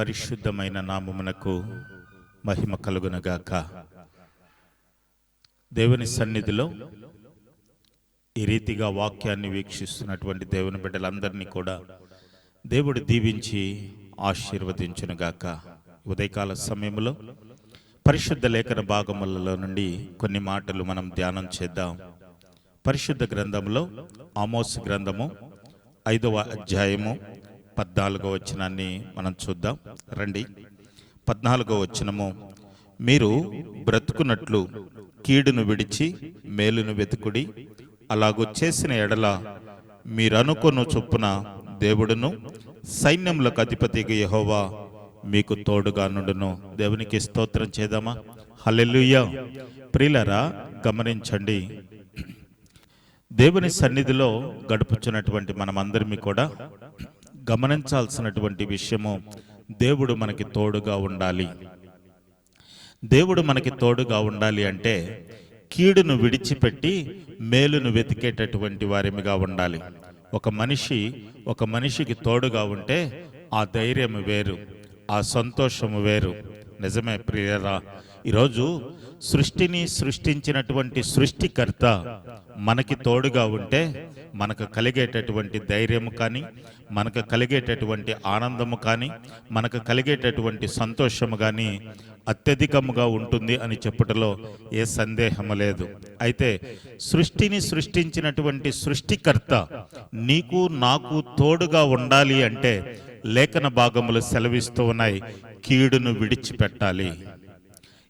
పరిశుద్ధమైన నామమునకు మహిమ కలుగునగాక. దేవుని సన్నిధిలో ఈ రీతిగా వాక్యాన్ని వీక్షిస్తున్నటువంటి దేవుని బిడ్డలందరినీ కూడా దేవుడు దీవించి ఆశీర్వదించునుగాక. ఉదయకాల సమయంలో పరిశుద్ధ లేఖన భాగములలో నుండి కొన్ని మాటలు మనం ధ్యానం చేద్దాం. పరిశుద్ధ గ్రంథంలో ఆమోస్ గ్రంథము ఐదవ అధ్యాయము పద్నాలుగో వచనాన్ని మనం చూద్దాం. రండి. పద్నాలుగో వచనము. మీరు బ్రతుకున్నట్లు కీడును విడిచి మేలును వెతుకుడి అలాగూ చేసిన ఎడల మీరనుకొను చొప్పున దేవుడును సైన్యములకు అధిపతిగా యెహోవా మీకు తోడుగా నుండును. దేవునికి స్తోత్రం చేద్దామా? హలెలుయ్య ప్రియులరా గమనించండి. దేవుని సన్నిధిలో గడుపుచున్నటువంటి మనమందరిమి కూడా గమనించాల్సినటువంటి విషయము దేవుడు మనకి తోడుగా ఉండాలి. దేవుడు మనకి తోడుగా ఉండాలి అంటే కీడును విడిచిపెట్టి మేలును వెతికేటటువంటి వారిగా ఉండాలి. ఒక మనిషి ఒక మనిషికి తోడుగా ఉంటే ఆ ధైర్యం వేరు ఆ సంతోషము వేరు. నిజమే ప్రియరా ఈరోజు సృష్టిని సృష్టించినటువంటి సృష్టికర్త మనకి తోడుగా ఉంటే మనకు కలిగేటటువంటి ధైర్యము కానీ మనకు కలిగేటటువంటి ఆనందము కానీ మనకు కలిగేటటువంటి సంతోషము కానీ అత్యధికముగా ఉంటుంది అని చెప్పుటలో ఏ సందేహము లేదు. అయితే సృష్టిని సృష్టించినటువంటి సృష్టికర్త నీకు నాకు తోడుగా ఉండాలి అంటే లేఖన భాగములు సెలవిస్తూ ఉన్నాయి. కీడును విడిచిపెట్టాలి.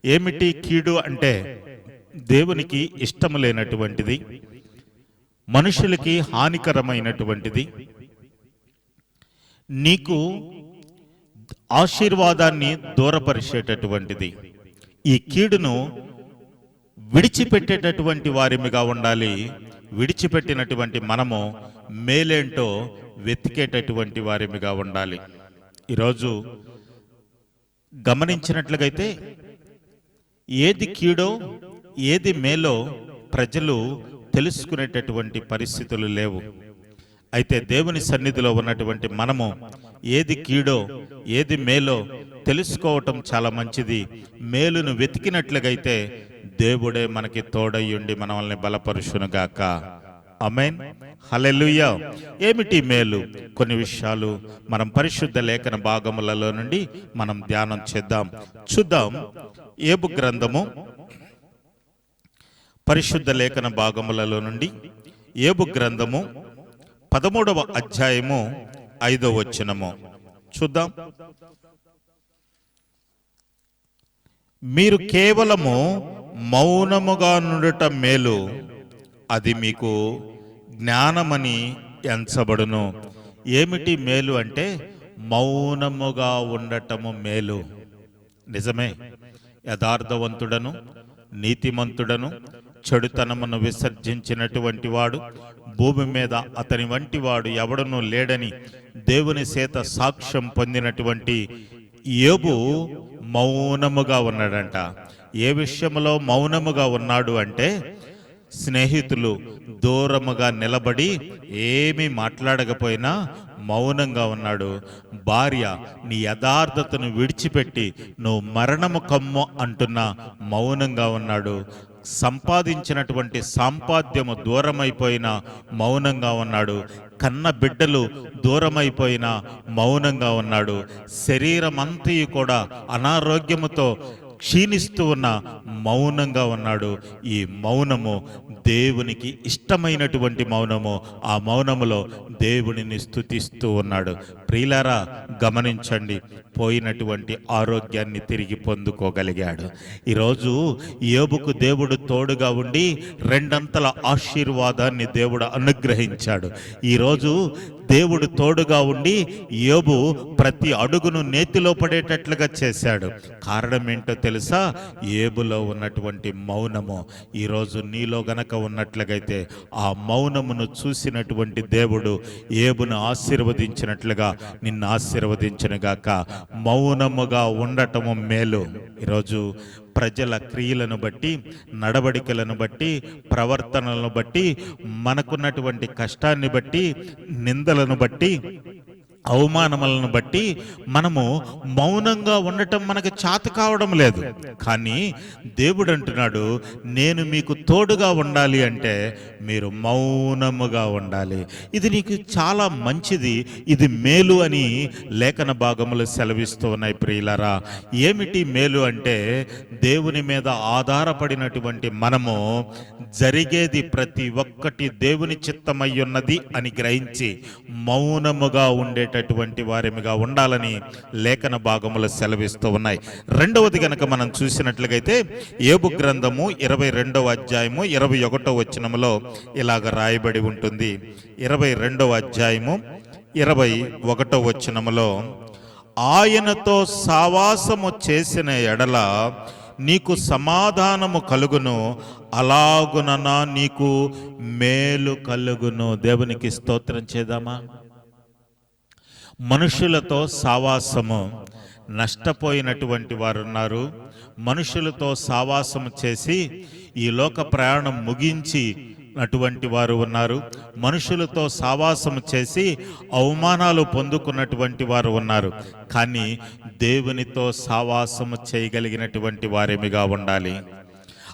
ఏమిటి కీడు అంటే దేవునికి ఇష్టము లేనటువంటిది. మనుషులకి హానికరమైనటువంటిది. నీకు ఆశీర్వాదాన్ని దూరపరిచేటటువంటిది. ఈ కీడును విడిచిపెట్టేటటువంటి వారిమిగా ఉండాలి. విడిచిపెట్టినటువంటి మనము మేలేంటో వెతికేటటువంటి వారిమిగా ఉండాలి. ఈరోజు గమనించినట్లుగైతే ఏది కీడో ఏది మేలో ప్రజలు తెలుసుకునేటటువంటి పరిస్థితులు లేవు. అయితే దేవుని సన్నిధిలో ఉన్నటువంటి మనము ఏది కీడో ఏది మేలో తెలుసుకోవటం చాలా మంచిది. మేలును వెతికినట్లుగైతే దేవుడే మనకి తోడయ్యుండి మనల్ని బలపరుషునుగాక. అమెన్ హలెలుయ ఏమిటి మేలు? కొన్ని విషయాలు మనం పరిశుద్ధ లేఖన భాగములలో నుండి మనం ధ్యానం చేద్దాం. చూద్దాం. ఏబు గ్రంథము పరిశుద్ధ లేఖన భాగములలో నుండి ఏబు గ్రంథము పదమూడవ అధ్యాయము ఐదవ వచనము. చూద్దాం. మీరు కేవలము మౌనముగా నుండట మేలు అది మీకు జ్ఞానమని ఎంచబడును. ఏమిటి మేలు అంటే మౌనముగా ఉండటము మేలు. నిజమే. యథార్థవంతుడను నీతిమంతుడను చెడుతనమును విసర్జించినటువంటి వాడు భూమి మీద అతని వంటి వాడు ఎవడనూ లేడని దేవుని చేత సాక్ష్యం పొందినటువంటి ఏబు మౌనముగా ఉన్నాడంట. ఏ విషయంలో మౌనముగా ఉన్నాడు అంటే స్నేహితులు దూరముగా నిలబడి ఏమీ మాట్లాడకపోయినా మౌనంగా ఉన్నాడు. భార్య నీ యథార్థతను విడిచిపెట్టి నువ్వు మరణము కమ్ము అంటున్న మౌనంగా ఉన్నాడు. సంపాదించినటువంటి సాంపాద్యము దూరమైపోయిన మౌనంగా ఉన్నాడు. కన్న బిడ్డలు దూరమైపోయిన మౌనంగా ఉన్నాడు. శరీరం అంతయు కూడా అనారోగ్యముతో క్షీణిస్తూ ఉన్న మౌనంగా ఉన్నాడు. ఈ మౌనము దేవునికి ఇష్టమైనటువంటి మౌనము. ఆ మౌనములో దేవుడిని స్థుతిస్తూ ఉన్నాడు. ప్రియులారా గమనించండి పోయినటువంటి ఆరోగ్యాన్ని తిరిగి పొందుకోగలిగాడు. ఈరోజు యోబుకు దేవుడు తోడుగా ఉండి రెండంతల ఆశీర్వాదాన్ని దేవుడు అనుగ్రహించాడు. ఈరోజు దేవుడు తోడుగా ఉండి యోబు ప్రతి అడుగును నేతిలో పడేటట్లుగా చేశాడు. కారణం ఏంటో తెలుసా? ఏబులో ఉన్నటువంటి మౌనము. ఈరోజు నీలో గనక ఉన్నట్లుగైతే ఆ మౌనమును చూసినటువంటి దేవుడు ఏబును ఆశీర్వదించినట్లుగా నిన్ను ఆశీర్వదించనుగాక. మౌనముగా ఉండటము మేలు. ఈరోజు ప్రజల క్రియలను బట్టి నడవడికలను బట్టి ప్రవర్తనలను బట్టి మనకున్నటువంటి కష్టాన్ని బట్టి నిందలను బట్టి అవమానములను బట్టి మనము మౌనంగా ఉండటం మనకు చాత కావడం లేదు. కానీ దేవుడు అంటున్నాడు నేను మీకు తోడుగా ఉండాలి అంటే మీరు మౌనముగా ఉండాలి. ఇది నీకు చాలా మంచిది ఇది మేలు అని లేఖన భాగములు సెలవిస్తూ ఉన్నాయి ప్రియులరా. ఏమిటి మేలు అంటే దేవుని మీద ఆధారపడినటువంటి మనము జరిగేది ప్రతి ఒక్కటి దేవుని చిత్తమై ఉన్నది అని గ్రహించి మౌనముగా ఉండే ఉండేటటువంటి వారిగా ఉండాలని లేఖన భాగములు సెలవిస్తూ ఉన్నాయి. రెండవది గనక మనం చూసినట్లుగైతే ఏబు గ్రంథము ఇరవై రెండవ అధ్యాయము ఇరవై ఒకటో వచనములో ఇలాగ రాయబడి ఉంటుంది. ఇరవై రెండవ అధ్యాయము ఇరవై ఒకటో వచనములో ఆయనతో సావాసము చేసిన ఎడల నీకు సమాధానము కలుగును అలాగుననా నీకు మేలు కలుగును. దేవునికి స్తోత్రం చేద్దామా? మనుషులతో సావాసము నష్టపోయినటువంటి వారు ఉన్నారు మనుషులతో సావాసము చేసి ఈ లోక ప్రయాణం ముగించి అటువంటి వారు ఉన్నారు. మనుషులతో సావాసము చేసి అవమానాలు పొందుకున్నటువంటి వారు ఉన్నారు. కానీ దేవునితో సావాసము చేయగలిగినటువంటి వారేమిగా ఉండాలి?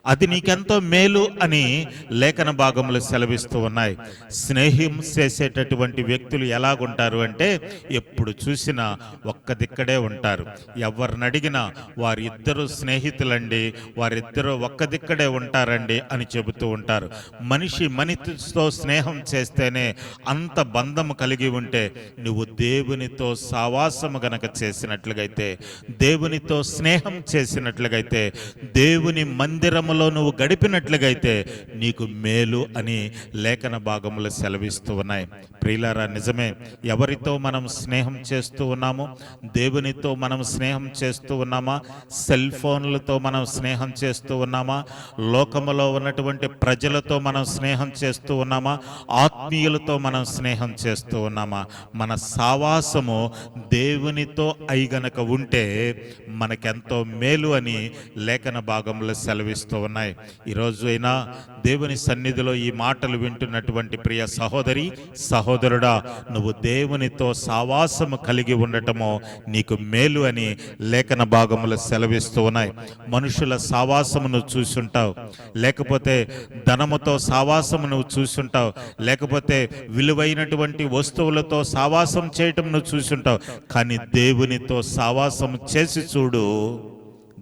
అది నీకెంతో మేలు అని లేఖన భాగములు సెలవిస్తూ ఉన్నాయి. స్నేహం చేసేటటువంటి వ్యక్తులు ఎలాగుంటారు అంటే ఎప్పుడు చూసినా ఒక్క దిక్కడే ఉంటారు. ఎవరిని అడిగినా వారిద్దరు స్నేహితులండి వారిద్దరూ ఒక్క దిక్కడే ఉంటారండి అని చెబుతూ ఉంటారు. మనిషి మనిషితో స్నేహం చేస్తేనే అంత బంధము కలిగి ఉంటే నువ్వు దేవునితో సావాసము గనక చేసినట్లుగైతే దేవునితో స్నేహం చేసినట్లుగైతే దేవుని మందిరములో నువ్వు గడిపినట్లుగైతే నీకు మేలు అని లేఖన భాగములు సెలవిస్తూ ఉన్నాయి. ప్రియులారా నిజమే ఎవరితో మనం స్నేహం చేస్తూ ఉన్నాము? దేవునితో మనం స్నేహం చేస్తూ ఉన్నామా? సెల్ ఫోన్లతో మనం స్నేహం చేస్తూ ఉన్నామా? లోకములో ఉన్నటువంటి ప్రజలతో మనం స్నేహం చేస్తూ ఉన్నామా? ఆత్మీయులతో మనం స్నేహం చేస్తూ ఉన్నామా? మన సావాసము దేవునితో అయి గనక ఉంటే మనకెంతో మేలు అని లేఖన భాగంలో సెలవిస్తూ ఉన్నాయి. ఈరోజు అయినా దేవుని సన్నిధిలో ఈ మాటలు వింటున్నటువంటి ప్రియ సహోదరి సహోదరుడా నువ్వు దేవునితో సావాసము కలిగి ఉండటము నీకు మేలు అని లేఖన భాగములు సెలవిస్తూ ఉన్నాయి. మనుషుల సావాసము నువ్వు చూసుంటావు. లేకపోతే ధనముతో సావాసము నువ్వు చూసుంటావు. లేకపోతే విలువైనటువంటి వస్తువులతో సావాసం చేయటం నువ్వు చూసుంటావు. కానీ దేవునితో సావాసం చేసి చూడు.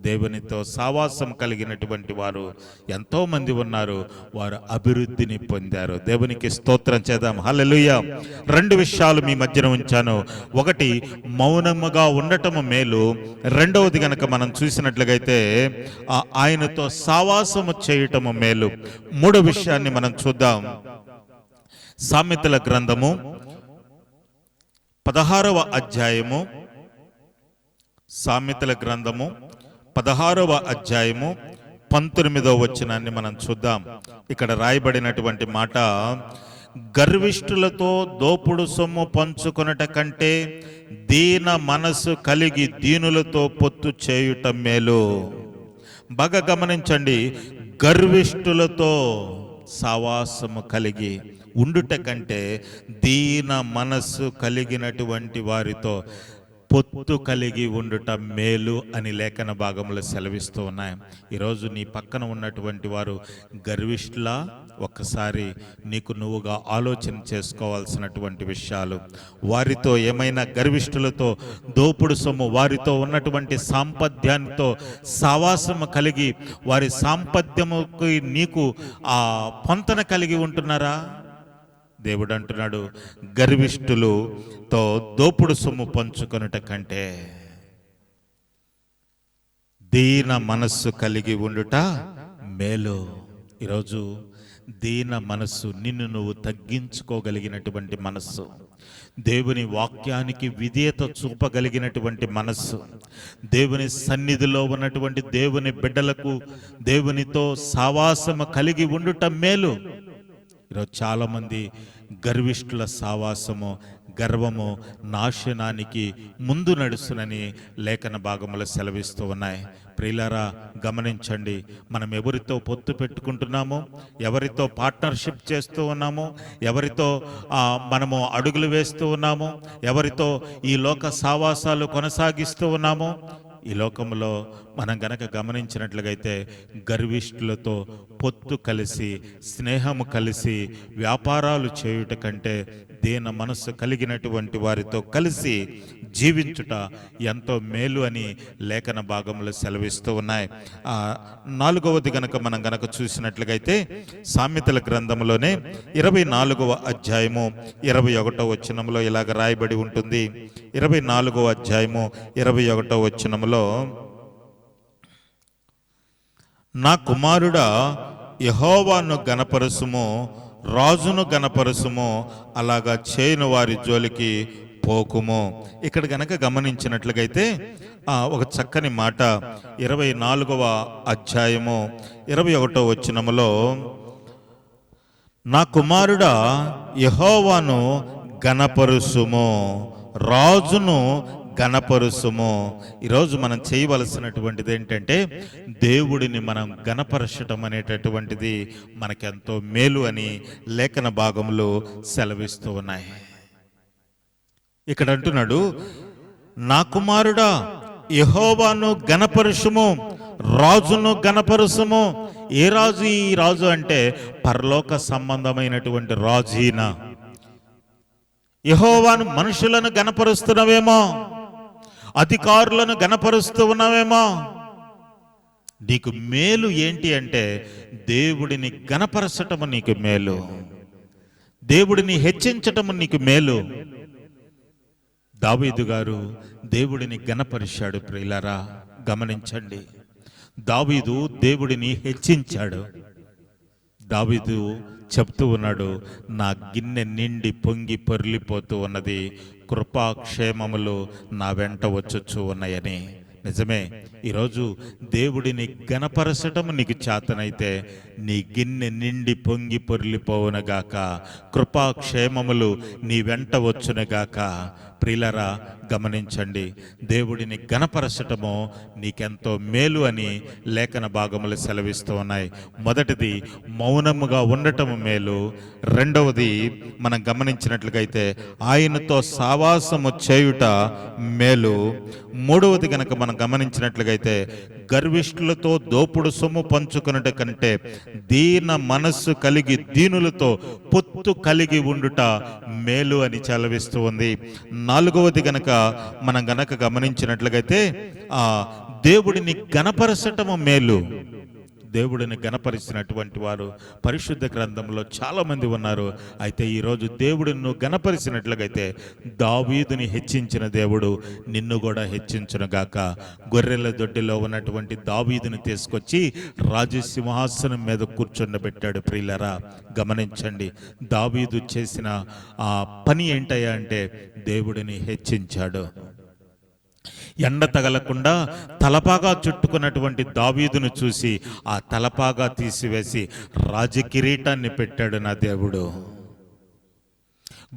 దేవునితో సావాసం కలిగినటువంటి వారు ఎంతోమంది ఉన్నారు. వారు అభివృద్ధిని పొందారు. దేవునికి స్తోత్రం చేద్దాం. హలలుయ రెండు విషయాలు మీ మధ్యన ఉంచాను. ఒకటి మౌనముగా ఉండటము మేలు. రెండవది గనక మనం చూసినట్లుగైతే ఆ ఆయనతో సావాసము చేయటము మేలు. మూడో విషయాన్ని మనం చూద్దాం. సామెతల గ్రంథము పదహారవ అధ్యాయము సామెతల గ్రంథము పదహారవ అధ్యాయము పంతొమ్మిదవ వచనాన్ని మనం చూద్దాం. ఇక్కడ రాయబడినటువంటి మాట గర్విష్ఠులతో దోపుడు సొమ్ము పంచుకొనట కంటే దీన మనసు కలిగి దీనులతో పొత్తు చేయుట మేలు. బాగా గమనించండి గర్విష్ఠులతో సావాసము కలిగి ఉండుట కంటే దీన మనస్సు కలిగినటువంటి వారితో పొత్తు కలిగి ఉండుట మేలు అని లేఖన భాగంలో సెలవిస్తూ ఉన్నాయి. ఈరోజు నీ పక్కన ఉన్నటువంటి వారు గర్విష్ఠుల? ఒక్కసారి నీకు నువ్వుగా ఆలోచన చేసుకోవాల్సినటువంటి విషయాలు. వారితో ఏమైనా గర్విష్ఠులతో దోపుడు సొమ్ము వారితో ఉన్నటువంటి సాంపద్యానితో సావాసము కలిగి వారి సాంపద్యముకి నీకు ఆ పొంతన కలిగి ఉంటున్నారా? దేవుడు అంటున్నాడు గర్విష్ఠులుతో దోపుడు సొమ్ము పంచుకొనుట కంటే దీన మనస్సు కలిగి ఉండుట మేలు. ఈరోజు దీన మనస్సు నిన్ను నువ్వు తగ్గించుకోగలిగినటువంటి మనస్సు. దేవుని వాక్యానికి విధేయత చూపగలిగినటువంటి మనస్సు. దేవుని సన్నిధిలో ఉన్నటువంటి దేవుని బిడ్డలకు దేవునితో సావాసము కలిగి ఉండుట మేలు. ఈరోజు చాలామంది గర్విష్ఠుల సావాసము గర్వము నాశనానికి ముందు నడుస్తునని లేఖన భాగములు సెలవిస్తూ ఉన్నాయి. ప్రియులారా గమనించండి మనం ఎవరితో పొత్తు పెట్టుకుంటున్నామో ఎవరితో పార్ట్నర్షిప్ చేస్తూ ఉన్నామో ఎవరితో మనము అడుగులు వేస్తూ ఉన్నామో ఎవరితో ఈ లోక సావాసాలు కొనసాగిస్తూ ఉన్నామో ఈ లోకంలో మనం గనక గమనించినట్లుగైతే గర్విష్ఠులతో పొత్తు కలిసి స్నేహము కలిసి వ్యాపారాలు చేయుట కంటే దీన మనస్సు కలిగినటువంటి వారితో కలిసి జీవించుట ఎంతో మేలు అని లేఖన భాగంలో సెలవిస్తూ ఉన్నాయి. నాలుగవది గనక మనం గనక చూసినట్లుగైతే సామెతల గ్రంథంలోనే ఇరవై నాలుగవ అధ్యాయము ఇరవై ఒకటో వచ్చినంలో ఇలాగ రాయబడి ఉంటుంది. ఇరవై నాలుగవ అధ్యాయము ఇరవై ఒకటో వచనంలో నా కుమారుడా యహోవాను గణపరసుము రాజును గనపరుసుము అలాగా చేయని వారి జోలికి పోకుము. ఇక్కడ గనక గమనించినట్లుగైతే ఆ, ఒక చక్కని మాట ఇరవై నాలుగవ అధ్యాయము ఇరవై ఒకటో వచ్చినములో నా కుమారుడా యహోవాను గణపరుసుము. రాజును గణపరుసుము ఈరోజు మనం చేయవలసినటువంటిది ఏంటంటే దేవుడిని మనం గణపరచటం అనేటటువంటిది మనకెంతో మేలు అని లేఖన భాగంలో సెలవిస్తూ ఉన్నాయి. ఇక్కడ అంటున్నాడు నా కుమారుడా యహోవాను గణపరుషము రాజును గణపరుసుము ఏ రాజు ఈ రాజు అంటే పరలోక సంబంధమైనటువంటి రాజీన యహోవాను మనుషులను గణపరుస్తున్నవేమో అధికారులను గణపరుస్తూ ఉన్నావేమో. నీకు మేలు ఏంటి అంటే దేవుడిని గణపరచటము నీకు మేలు. దేవుడిని హెచ్చించటము నీకు మేలు. దావీదు గారు దేవుడిని గణపరిచాడు ప్రియులరా గమనించండి. దావీదు దేవుడిని హెచ్చించాడు. దావీదు చెప్తూ ఉన్నాడు నా గిన్నె నిండి పొంగి పొర్లిపోతూ ఉన్నది. కృపాక్షేమములు నా వెంట వచ్చొచ్చు ఉన్నాయని. నిజమే ఈరోజు దేవుడిని గణపరచటం నీకు చేతనైతే నీ గిన్నె నిండి పొంగి పొర్లిపోవునగాక కృపాక్షేమములు నీ వెంట వచ్చునగాక ప్రిలరా గమనించండి. దేవుడిని గణపరచటము నీకెంతో మేలు అని లేఖన భాగములు సెలవిస్తూ ఉన్నాయి. మొదటిది మౌనముగా ఉండటము మేలు. రెండవది మనం గమనించినట్లుగైతే ఆయనతో సావాసము చేయుట మేలు. మూడవది కనుక మనం గమనించినట్లుగైతే గర్విష్ఠులతో దోపుడు సొమ్ము పంచుకున్నట కంటే దీన మనస్సు కలిగి దీనులతో పొత్తు కలిగి ఉండుట మేలు అని చలవిస్తూ ఉంది. నాలుగవది గనక మనం గనక గమనించినట్లుగైతే ఆ దేవుడిని గణపరచటము మేలు. దేవుడిని గణపరిచినటువంటి వారు పరిశుద్ధ గ్రంథంలో చాలామంది ఉన్నారు. అయితే ఈరోజు దేవుడిని నువ్వు గణపరిచినట్లుగైతే దావీదుని హెచ్చించిన దేవుడు నిన్ను కూడా హెచ్చించును గాక. గొర్రెల దొడ్డిలో ఉన్నటువంటి దావీదుని తీసుకొచ్చి రాజసింహాసనం మీద కూర్చుండబెట్టాడు ప్రియులరా. గమనించండి దావీదు చేసిన ఆ పని ఏంటయ్యా అంటే దేవుడిని హెచ్చించాడు. ఎండ తగలకుండా తలపాగా చుట్టుకున్నటువంటి దావీదును చూసి ఆ తలపాగా తీసివేసి రాజకిరీటాన్ని పెట్టాడు నా దేవుడు.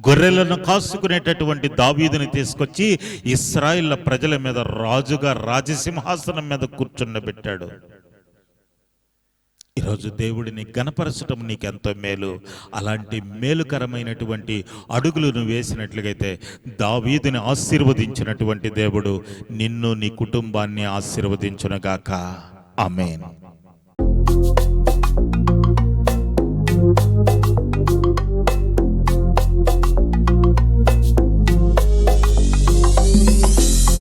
గొర్రెలను కాసుకునేటటువంటి దావీదుని తీసుకొచ్చి ఇస్రాయిల్ ప్రజల మీద రాజుగా రాజసింహాసనం మీద కూర్చుండబెట్టాడు ఈరోజు దేవుడిని గణపరచటం నీకెంతో మేలు. అలాంటి మేలుకరమైనటువంటి అడుగులు నువ్వు వేసినట్లుగైతే దావీదుని ఆశీర్వదించినటువంటి దేవుడు నిన్ను నీ కుటుంబాన్ని ఆశీర్వదించునుగాక. ఆమేన్.